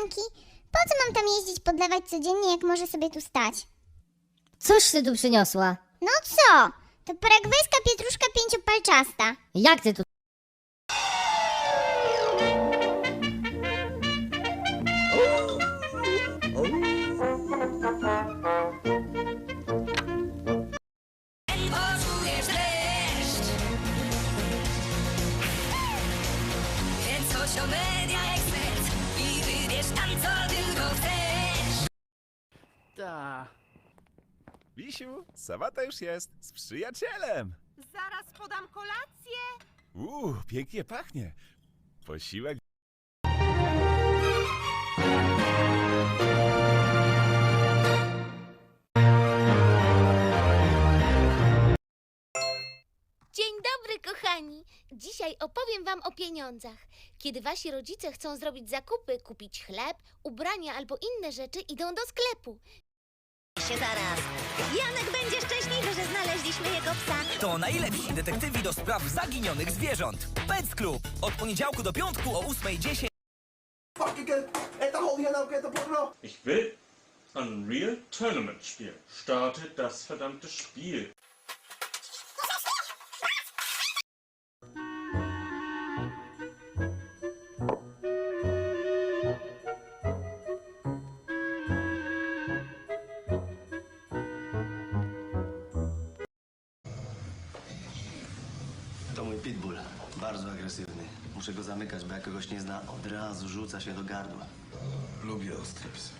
koleżanki. Po co mam tam jeździć podlewać codziennie, jak może sobie tu stać? Cóż ty tu przyniosła? No co? To paragwajska pietruszka pięciopalczasta. Jak ty tu... Poczujesz deszcz Więc chodź o Media tam co tylko chcesz Ta. Wisiu, sałata już jest, z przyjacielem. Zaraz podam kolację. Uuu, pięknie pachnie. Posiłek Dzień dobry, kochani! Dzisiaj opowiem Wam o pieniądzach. Kiedy Wasi rodzice chcą zrobić zakupy, kupić chleb, ubrania albo inne rzeczy, idą do sklepu. się zaraz. Janek będzie szczęśliwy, że znaleźliśmy jego psa. To najlepsi detektywi do spraw zaginionych zwierząt. Pets Club. Od poniedziałku do piątku o 8.10. Ich will Unreal Tournament spielen. Startet das verdammte Spiel. Pitbull. Bardzo agresywny. Muszę go zamykać, bo jak kogoś nie zna, od razu rzuca się do gardła. Lubię ostre psy.